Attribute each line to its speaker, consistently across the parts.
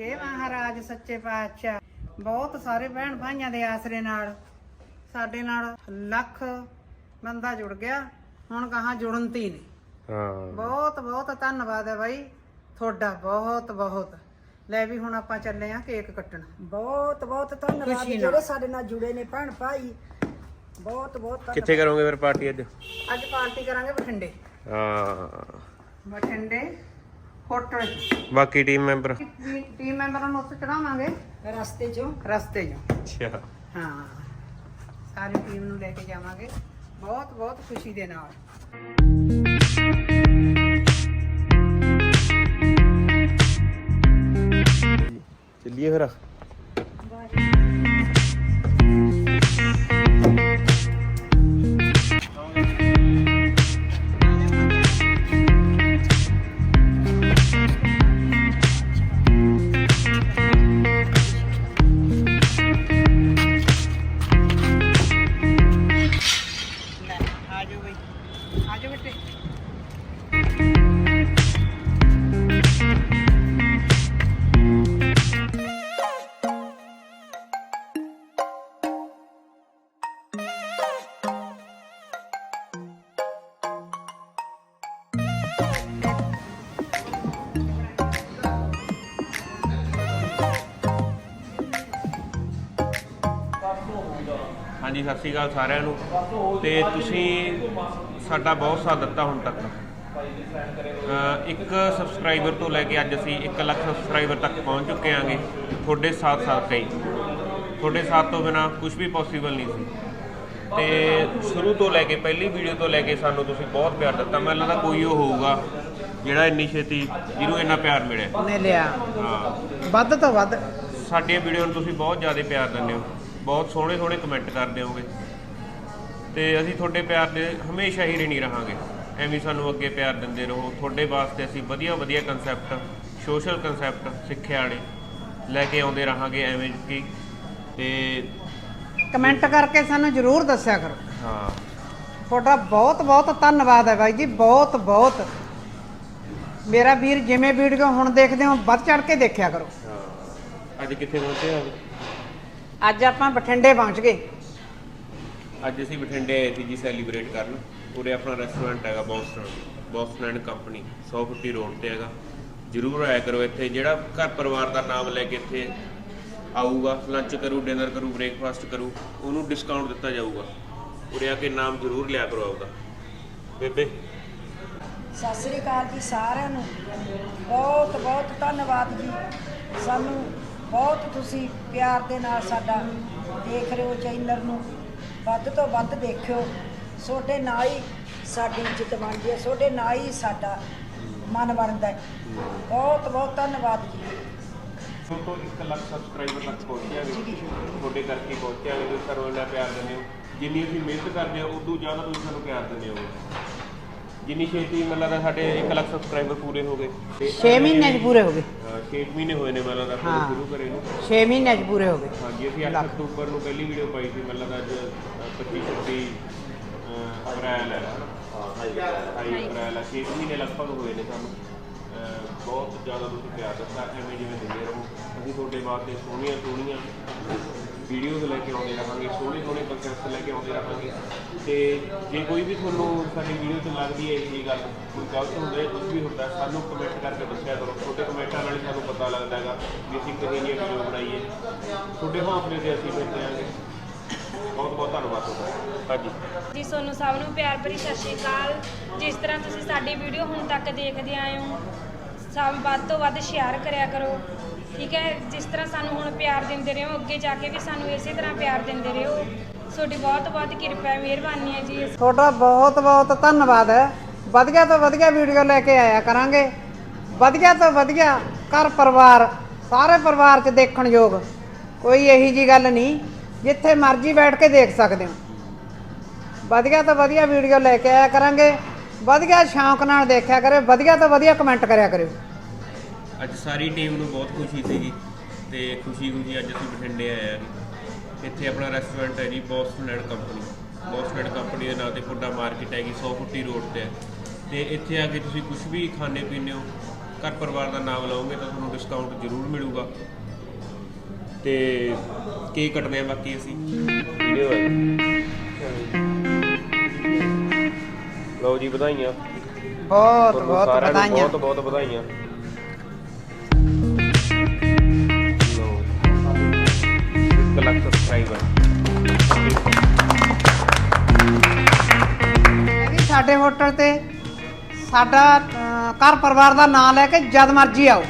Speaker 1: हे ਮਹਾਰਾਜ ਸੱਚੇ ਪਾਤਸ਼ਾਹ। ਬਹੁਤ ਸਾਰੇ ਭੈਣ ਭਾਈਆਂ ਦੇ ਆਸਰੇ ਨਾਲ ਸਾਡੇ ਨਾਲ ਲੱਖ ਬੰਦਾ ਜੁੜ ਗਿਆ ਹੁਣ ਕਹਾਂ ਜੁੜਨ ਤੀ
Speaker 2: ਹਾਂ।
Speaker 1: ਬਹੁਤ ਬਹੁਤ ਧੰਨਵਾਦ ਹੈ ਬਾਈ ਤੁਹਾਡਾ ਬਹੁਤ ਬਹੁਤ। ਲੈ ਵੀ ਹੁਣ ਆਪਾਂ ਚੱਲੇ ਆ ਕੇਕ ਕੱਟਣ।
Speaker 3: ਬਹੁਤ ਬਹੁਤ ਧੰਨਵਾਦ।
Speaker 1: ਖੁਸ਼ੀ ਨਾਲ।
Speaker 3: ਜਿਹੜੇ ਸਾਡੇ ਨਾਲ ਜੁੜੇ ਨੇ ਭੈਣ ਭਾਈ ਬਹੁਤ ਬਹੁਤ ਧੰਨਵਾਦ।
Speaker 2: ਕਿੱਥੇ ਕਰੋਗੇ ਫਿਰ ਪਾਰਟੀ ਅੱਜ?
Speaker 1: ਅੱਜ ਪਾਰਟੀ ਕਰਾਂਗੇ ਬਠਿੰਡੇ।
Speaker 2: ਹਾਂ।
Speaker 1: ਬਠਿੰਡੇ ਹੋਟਲ। 'ਚ
Speaker 2: ਬਾਕੀ ਟੀਮ ਮੈਂਬਰ
Speaker 1: ਟੀਮ ਮੈਂਬਰਾਂ ਨੂੰ ਉੱਥੇ ਚੜਾਵਾਂਗੇ।
Speaker 3: ਰਸਤੇ 'ਚੋਂ।
Speaker 1: ਰਸਤੇ 'ਚ।
Speaker 2: ਅੱਛਾ।
Speaker 1: ਹਾਂ। ਸਾਰੀ ਟੀਮ ਨੂੰ ਲੈ ਕੇ ਜਾਵਾਂਗੇ। ਬਹੁਤ ਬਹੁਤ ਖੁਸ਼ੀ ਦੇ ਨਾਲ।
Speaker 2: ਚੱਲੀਏ ਫਿਰ। ਹਾਂਜੀ ਸਤਿ ਸ਼੍ਰੀ ਅਕਾਲ ਸਾਰਿਆਂ ਨੂੰ। ਤੇ ਤੁਸੀਂ ਸਾਡਾ ਬਹੁਤ ਸਾਥ ਦਿੱਤਾ ਹੁਣ ਤੱਕ। ਇੱਕ ਸਬਸਕ੍ਰਾਈਬਰ ਤੋਂ ਲੈ ਕੇ ਅੱਜ ਅਸੀਂ 1 ਲੱਖ ਸਬਸਕ੍ਰਾਈਬਰ ਤੱਕ ਪਹੁੰਚ ਚੁੱਕੇ ਆਂਗੇ ਤੁਹਾਡੇ ਸਾਥ ਸਾਥ ਕਈ ਤੁਹਾਡੇ ਸਾਥ ਤੋਂ ਬਿਨਾ ਕੁਝ ਵੀ ਪੋਸੀਬਲ ਨਹੀਂ ਸੀ। ਤੇ ਸ਼ੁਰੂ ਤੋਂ ਲੈ ਕੇ ਪਹਿਲੀ ਵੀਡੀਓ ਤੋਂ ਲੈ ਕੇ ਸਾਨੂੰ ਤੁਸੀਂ ਬਹੁਤ ਪਿਆਰ ਦਿੱਤਾ। ਮੈਨੂੰ ਲੱਗਦਾ ਕੋਈ ਉਹ ਹੋਊਗਾ ਜਿਹੜਾ ਇੰਨੀ ਛੇਤੀ ਜਿਹਨੂੰ ਇੰਨਾ ਪਿਆਰ ਮਿਲਿਆ।
Speaker 1: ਲਿਆ
Speaker 2: ਹਾਂ।
Speaker 1: ਵੱਧ ਤੋਂ ਵੱਧ।
Speaker 2: ਸਾਡੀਆਂ ਵੀਡੀਓ ਨੂੰ ਤੁਸੀਂ ਬਹੁਤ ਜ਼ਿਆਦਾ ਪਿਆਰ ਦਿੰਦੇ ਹੋ। ਬਹੁਤ ਸੋਹਣੇ ਸੋਹਣੇ ਕਮੈਂਟ ਕਰਦੇ ਹੋਗੇ। ਤੇ ਅਸੀਂ ਤੁਹਾਡੇ ਪਿਆਰ ਦੇ ਹਮੇਸ਼ਾ ਹੀ ਰਿਣੀ ਰਹਾਂਗੇ। ਐਵੇਂ ਹੀ ਸਾਨੂੰ ਅੱਗੇ ਪਿਆਰ ਦਿੰਦੇ ਰਹੋ। ਤੁਹਾਡੇ ਵਾਸਤੇ ਅਸੀਂ ਵਧੀਆ ਵਧੀਆ ਕਨਸੈਪਟ ਸੋਸ਼ਲ ਕਨਸੈਪਟ ਸਿੱਖਿਆ ਵਾਲੇ ਲੈ ਕੇ ਆਉਂਦੇ ਰਹਾਂਗੇ ਐਵੇਂ ਕਿ ਤੇ
Speaker 1: ਕਮੈਂਟ ਕਰਕੇ ਸਾਨੂੰ ਜਰੂਰ ਦੱਸਿਆ ਕਰੋ।
Speaker 2: ਹਾਂ।
Speaker 1: ਤੁਹਾਡਾ ਬਹੁਤ ਬਹੁਤ ਧੰਨਵਾਦ ਹੈ ਬਾਈ ਜੀ ਬਹੁਤ ਬਹੁਤ। ਮੇਰਾ ਵੀਰ ਜਿਵੇਂ ਵੀਡੀਓ ਹੁਣ ਦੇਖਦੇ ਹੋ ਵੱਧ ਚੜ ਕੇ ਦੇਖਿਆ ਕਰੋ।
Speaker 2: ਹਾਂ। ਅੱਜ ਕਿੱਥੇ ਪਹੁੰਚੇ ਆ
Speaker 1: ਅੱਜ ਆਪਾਂ ਬਠਿੰਡੇ ਪਹੁੰਚ ਗਏ।
Speaker 2: ਅੱਜ ਅਸੀਂ ਬਠਿੰਡੇ ਆਏ ਸੀ ਜੀ ਸੈਲੀਬ੍ਰੇਟ ਕਰਨ। ਉਰੇ ਆਪਣਾ ਰੈਸਟੋਰੈਂਟ ਹੈਗਾ Boston Boston and company 150 road ਤੇ ਹੈਗਾ। ਜਰੂਰ ਆਇਆ ਕਰੋ ਇੱਥੇ। ਜਿਹੜਾ ਘਰ ਪਰਿਵਾਰ ਦਾ ਨਾਮ ਲੈ ਕੇ ਇੱਥੇ ਆਊਗਾ ਲੰਚ ਕਰੂ ਡਿਨਰ ਕਰੂ ਬ੍ਰੇਕਫਾਸਟ ਕਰੂ ਉਹਨੂੰ ਡਿਸਕਾਊਂਟ ਦਿੱਤਾ ਜਾਊਗਾ। ਉਰੇ ਆ ਕੇ ਨਾਮ ਜਰੂਰ ਲਿਆ ਕਰੋ ਆਪਦਾ। ਬੇਬੇ।
Speaker 3: ਸਤਿ ਸ੍ਰੀ ਅਕਾਲ ਜੀ ਸਾਰਿਆਂ ਨੂੰ। ਬਹੁਤ ਬਹੁਤ ਧੰਨਵਾਦ ਜੀ। ਸਾਨੂੰ ਬਹੁਤ ਤੁਸੀਂ ਪਿਆਰ ਦੇ ਨਾਲ ਸਾਡਾ ਦੇਖ ਰਹੇ ਹੋ ਚੈਨਲ ਨੂੰ। ਵੱਧ ਤੋਂ ਵੱਧ ਦੇਖਿਓ। ਤੁਹਾਡੇ ਨਾਲ ਹੀ ਸਾਡੀ ਇੱਜ਼ਤ ਬਣਦੀ ਹੈ। ਤੁਹਾਡੇ ਨਾਲ ਹੀ ਸਾਡਾ ਮਨ ਬਣਦਾ ਹੈ। ਬਹੁਤ ਬਹੁਤ ਧੰਨਵਾਦ ਜੀ।
Speaker 2: ਤੋਂ 1 ਲੱਖ ਸਬਸਕ੍ਰਾਈਬਰ ਤੱਕ ਪਹੁੰਚਿਆਗੇ ਤੁਹਾਡੇ ਕਰਕੇ ਪਹੁੰਚਿਆਗੇ ਤੁਸੀਂ ਸਾਨੂੰ ਇੰਨਾ ਪਿਆਰ ਦਿੰਦੇ ਹੋ। ਜਿੰਨੀ ਅਸੀਂ ਮਿਹਨਤ ਕਰਦੇ ਹਾਂ ਉਦੋਂ ਜ਼ਿਆਦਾ ਤੁਸੀਂ ਸਾਨੂੰ ਪਿਆਰ ਦਿੰਦੇ ਹੋ। ਜਿੰਨੀ ਛੇਤੀ ਮੈਨੂੰ ਲੱਗਦਾ ਸਾਡੇ 1 ਲੱਖ ਸਬਸਕ੍ਰਾਈਬਰ ਪੂਰੇ ਹੋ ਗਏ।
Speaker 1: 6 ਮਹੀਨੇ 'ਚ ਪੂਰੇ ਹੋ ਗਏ।
Speaker 2: 6 ਮਹੀਨੇ ਹੋਏ ਨੇ ਮੈਨੂੰ ਲੱਗਦਾ
Speaker 1: ਹਾਂ।
Speaker 2: ਸ਼ੁਰੂ ਕਰੇ ਨੂੰ।
Speaker 1: 6 ਮਹੀਨੇ 'ਚ ਪੂਰੇ ਹੋ ਗਏ।
Speaker 2: ਹਾਂਜੀ ਅਸੀਂ 8
Speaker 1: ਲੱਖ।
Speaker 2: ਅਕਤੂਬਰ ਨੂੰ ਪਹਿਲੀ ਵੀਡੀਓ ਪਾਈ ਸੀ ਮੈਨੂੰ ਲੱਗਦਾ ਅੱਜ 25 26 ਅਪ੍ਰੈਲ ਹੈ। ਹਾਂ 28 ਅਪ੍ਰੈਲ ਹੈ। 6 ਮਹੀਨੇ ਲਗਭਗ ਹੋਏ ਨੇ ਸਾਨੂੰ। ਅਹ ਬਹੁਤ ਜ਼ਿਆਦਾ ਤੁਸੀਂ ਪਿਆਰ ਦਿੱਤਾ ਐਵੇਂ ਜਿਵੇਂ ਦਿੰਦੇ ਰਹੋ। ਅਸੀਂ ਤੁਹਾਡੇ ਵਾਸਤੇ ਸੋਹਣੀਆਂ ਸੋਹਣੀਆਂ ਵੀਡੀਓਜ਼ ਲੈ ਕੇ ਆਉਂਦੇ ਰਹਾਂਗੇ, ਸੋਹਣੇ ਸੋਹਣੇ ਕੰਸੈਪਟ ਲੈ ਕੇ ਆਉਂਦੇ ਰਹਾਂਗੇ। ਤੇ ਜੇ ਕੋਈ ਵੀ ਤੁਹਾਨੂੰ ਸਾਡੀ ਵੀਡੀਓ 'ਚ ਲੱਗਦੀ ਹੈ ਇਹ ਗੱਲ ਕੋਈ ਗਲਤ ਹੁੰਦਾ ਹੈ ਕੁਝ ਵੀ ਹੁੰਦਾ, ਸਾਨੂੰ ਕਮੈਂਟ ਕਰਕੇ ਦੱਸਿਆ ਕਰੋ। ਤੁਹਾਡੇ ਕਮੈਂਟਾਂ ਨਾਲ ਹੀ ਸਾਨੂੰ ਪਤਾ ਲੱਗਦਾ ਹੈਗਾ ਵੀ ਅਸੀਂ ਕਿਹੋ ਜਿਹੀ ਵੀਡੀਓ ਬਣਾਈਏ। ਤੁਹਾਡੇ ਹੌਸਲੇ ਤੇ ਅਸੀਂ ਮਿਲਦੇ ਆਂਗੇ ਬਹੁਤ ਬਹੁਤ ਧੰਨਵਾਦ ਤੁਹਾਡਾ। ਹਾਂਜੀ।
Speaker 4: ਜੀ ਤੁਹਾਨੂੰ ਸਭ ਨੂੰ ਪਿਆਰ ਭਰੀ ਸਤਿ ਸ਼੍ਰੀ ਅਕਾਲ। ਜਿਸ ਤਰ੍ਹਾਂ ਤੁਸੀਂ ਸਾਡੀ ਵੀਡੀਓ ਹੁਣ ਤੱਕ ਦੇਖਦੇ ਆਏ ਹੋ, ਸਭ ਵੱਧ ਤੋਂ ਵੱਧ ਸ਼ੇਅਰ ਕਰਿਆ ਕਰੋ। ਠੀਕ ਹੈ, ਜਿਸ ਤਰ੍ਹਾਂ ਸਾਨੂੰ ਹੁਣ ਪਿਆਰ ਦਿੰਦੇ ਰਹੋ ਅੱਗੇ ਜਾ ਕੇ ਵੀ ਸਾਨੂੰ ਇਸੇ ਤਰ੍ਹਾਂ ਪਿਆਰ ਦਿੰਦੇ ਰਹੋ ਤੁਹਾਡੀ ਬਹੁਤ ਬਹੁਤ ਕਿਰਪਾ ਹੈ, ਮਿਹਰਬਾਨੀ ਹੈ ਜੀ।
Speaker 1: ਤੁਹਾਡਾ ਬਹੁਤ ਬਹੁਤ ਧੰਨਵਾਦ ਹੈ। ਵਧੀਆ ਤੋਂ ਵਧੀਆ ਵੀਡੀਓ ਲੈ ਕੇ ਆਇਆ ਕਰਾਂਗੇ। ਵਧੀਆ ਤੋਂ ਵਧੀਆ ਘਰ ਪਰਿਵਾਰ, ਸਾਰੇ ਪਰਿਵਾਰ 'ਚ ਦੇਖਣ ਯੋਗ। ਕੋਈ ਇਹੀ ਜੀ ਗੱਲ ਨਹੀਂ, ਜਿੱਥੇ ਮਰਜ਼ੀ ਬੈਠ ਕੇ ਦੇਖ ਸਕਦੇ ਹੋ। ਵਧੀਆ ਤੋਂ ਵਧੀਆ ਵੀਡੀਓ ਲੈ ਕੇ ਆਇਆ ਕਰਾਂਗੇ। ਵਧੀਆ ਸ਼ੌਂਕ ਨਾਲ ਦੇਖਿਆ ਕਰੇ ਵਧੀਆ ਤੋਂ ਵਧੀਆ ਕਮੈਂਟ ਕਰਿਆ ਕਰਿਓ।
Speaker 2: ਅੱਜ ਸਾਰੀ ਟੀਮ ਨੂੰ ਬਹੁਤ ਖੁਸ਼ੀ ਸੀਗੀ ਤੇ ਖੁਸ਼ੀ ਖੁਸ਼ੀ ਅੱਜ ਅਸੀਂ ਬਠਿੰਡੇ ਆਏ ਹਾਂ ਇੱਥੇ ਆਪਣਾ ਰੈਸਟੋਰੈਂਟ ਹੈ ਜੀ Boston and company Boston and company ਦੇ ਨਾਂ ਤੇ ਪੁੱਡਾ ਮਾਰਕੀਟ ਹੈਗੀ 100 ਫੁੱਟੀ ਰੋਡ ਤੇ। ਹੈ ਤੇ ਇੱਥੇ ਆ ਕੇ ਤੁਸੀਂ ਕੁਝ ਵੀ ਖਾਣੇ ਪੀਣੇ ਹੋ ਘਰ ਪਰਿਵਾਰ ਦਾ ਨਾਮ ਲਓਗੇ ਤਾਂ ਤੁਹਾਨੂੰ ਡਿਸਕਾਊਂਟ ਜ਼ਰੂਰ ਮਿਲੂਗਾ। ਤੇ ਕੇਕ ਕੱਟਦੇ ਆ ਬਾਕੀ ਅਸੀਂ। ਵੀਡੀਓ ਲਓ ਜੀ ਵਧਾਈਆਂ।
Speaker 1: ਬਹੁਤ ਬਹੁਤ ਵਧਾਈਆਂ।
Speaker 2: ਬਹੁਤ ਬਹੁਤ ਵਧਾਈਆਂ।
Speaker 1: ਹੋਟਲ ਤੇ ਸਾਡਾ ਅਹ, ਘਰ ਪਰਿਵਾਰ ਦਾ ਨਾਮ ਲੈ ਕੇ ਜਦ ਮਰਜ਼ੀ ਆਓ।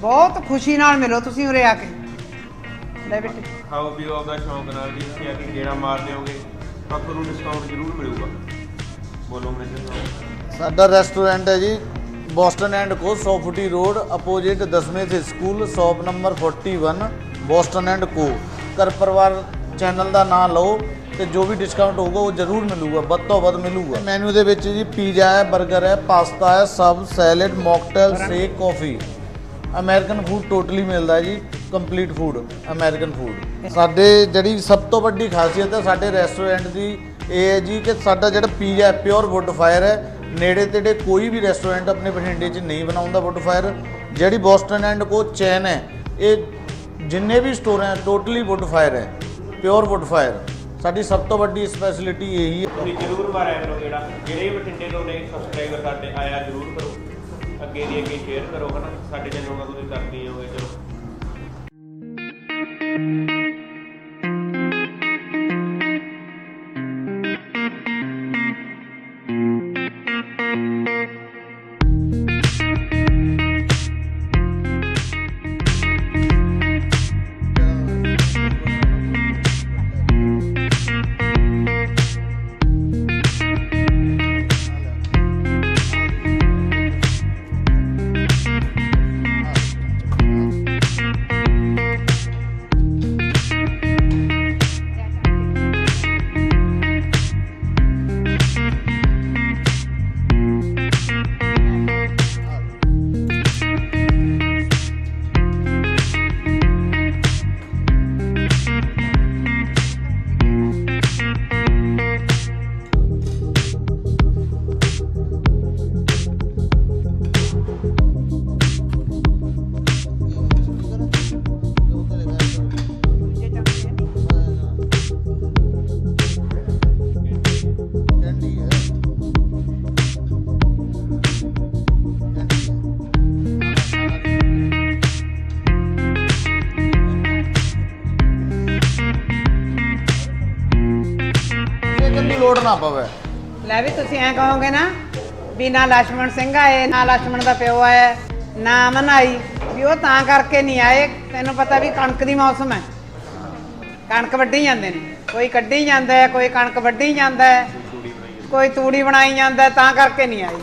Speaker 1: ਬਹੁਤ ਖੁਸ਼ੀ ਨਾਲ ਮਿਲੋ ਤੁਸੀਂ ਉਰੇ ਆ ਕੇ। ਲੈ ਬੇਟੇ।
Speaker 2: ਖਾਓ ਪੀਓ ਆਪਦਾ ਸ਼ੌਂਕ ਨਾਲ ਜੀ ਤੁਸੀਂ ਆ ਕੇ ਗੇੜਾ ਮਾਰ ਲਿਓਗੇ ਤਾਂ ਤੁਹਾਨੂੰ ਡਿਸਕਾਊਂਟ ਜ਼ਰੂਰ ਮਿਲੂਗਾ। ਬੋਲੋ ਮੈਨੇਜਰ ਸਾਹਿਬ।
Speaker 5: ਸਾਡਾ ਰੈਸਟੋਰੈਂਟ ਹੈ ਜੀ ਬੋਸਟਨ ਐਂਡ ਕੋ 100 ਫੁੱਟੀ ਰੋਡ ਅਪੋਜਿਟ ਦਸਵੇਂ ਸੇ school shop number 41 Boston and Co ਘਰ ਪਰਿਵਾਰ ਚੈਨਲ ਦਾ ਨਾਮ ਲਓ। ਤੇ ਜੋ ਵੀ ਡਿਸਕਾਊਂਟ ਹੋਊਗਾ ਉਹ ਜ਼ਰੂਰ ਮਿਲੂਗਾ, ਵੱਧ ਤੋਂ ਵੱਧ ਮਿਲੂਗਾ। ਮੈਨੂ ਦੇ ਵਿੱਚ ਜੀ ਪੀਜ਼ਾ ਹੈ 버ਗਰ ਹੈ ਪਾਸਤਾ ਹੈ sub salad mocktail shake coffee American food totally ਮਿਲਦਾ ਹੈ ਜੀ ਕੰਪਲੀਟ ਫੂਡ ਅਮਰੀਕਨ ਫੂਡ ਸਾਡੇ ਜਿਹੜੀ ਸਭ ਤੋਂ ਵੱਡੀ ਖਾਸੀਅਤ ਹੈ, ਸਾਡੇ ਰੈਸਟੋਰੈਂਟ ਦੀ ਇਹ ਹੈ ਜੀ ਕਿ ਸਾਡਾ ਜਿਹੜਾ ਪੀਜ਼ਾ ਹੈ ਪਿਓਰ ਵੁੱਡ ਫਾਇਰ ਹੈ। ਨੇੜੇ ਤੇੜੇ ਕੋਈ ਵੀ ਰੈਸਟੋਰੈਂਟ ਆਪਣੇ ਬਠਿੰਡੇ 'ਚ ਨਹੀਂ ਬਣਾਉਂਦਾ ਵੁੱਡ ਫਾਇਰ ਜਿਹੜੀ ਬੋਸਟਨ ਐਂਡ ਕੋ ਚੈਨ ਹੈ, ਇਹ ਜਿੰਨੇ ਵੀ ਸਟੋਰ ਹੈ ਟੋਟਲੀ ਵੁੱਡ ਫਾਇਰ ਹੈ ਪਿਓਰ ਵੁੱਡ ਫਾਇਰ ਸਾਡੀ ਸਭ ਤੋਂ ਵੱਡੀ ਸਪੈਸ਼ਲਿਟੀ ਇਹੀ ਹੈ।
Speaker 2: ਤੁਸੀਂ ਜ਼ਰੂਰ ਮਾਰਿਆ ਕਰੋ ਜਿਹੜਾ ਜਿਹੜੇ ਵੀ ਬਠਿੰਡੇ ਤੋਂ ਨੇ ਸਬਸਕ੍ਰਾਈਬਰ ਸਾਡੇ, ਆਇਆ ਜ਼ਰੂਰ ਕਰੋ। ਅੱਗੇ ਦੀ ਅੱਗੇ ਸ਼ੇਅਰ ਕਰੋ, ਹਨਾ? ਸਾਡੇ ਚੈਨਲ ਨਾਲ ਤੁਸੀਂ ਕਰਦੇ ਹੀ ਹੋਗੇ ਚਲੋ।
Speaker 5: ਲੋੜ ਨਾ ਪਵੇ।
Speaker 1: ਲੈ ਵੀ ਤੁਸੀਂ ਐ ਕਹੋਗੇ ਨਾ ਵੀ ਨਾ ਲక్ష్మణ ਸਿੰਘ ਆਏ, ਨਾ ਲక్ష్మణ ਦਾ ਪਿਓ ਆਇਆ, ਨਾ ਅਮਨ ਆਈ ਵੀ ਉਹ ਤਾਂ ਕਰਕੇ ਨਹੀਂ ਆਏ। ਤੈਨੂੰ ਪਤਾ ਵੀ ਕਣਕ ਦੀ ਮੌਸਮ ਹੈ। ਕਣਕ ਵੱਢੀ ਜਾਂਦੇ ਨੇ। ਕੋਈ ਕੱਢੀ ਜਾਂਦਾ ਹੈ, ਕੋਈ ਕਣਕ ਵੱਢੀ ਜਾਂਦਾ ਹੈ, ਕੋਈ ਤੂੜੀ ਬਣਾਈ ਜਾਂਦਾ ਤਾਂ ਕਰਕੇ ਨਹੀਂ ਆਈ।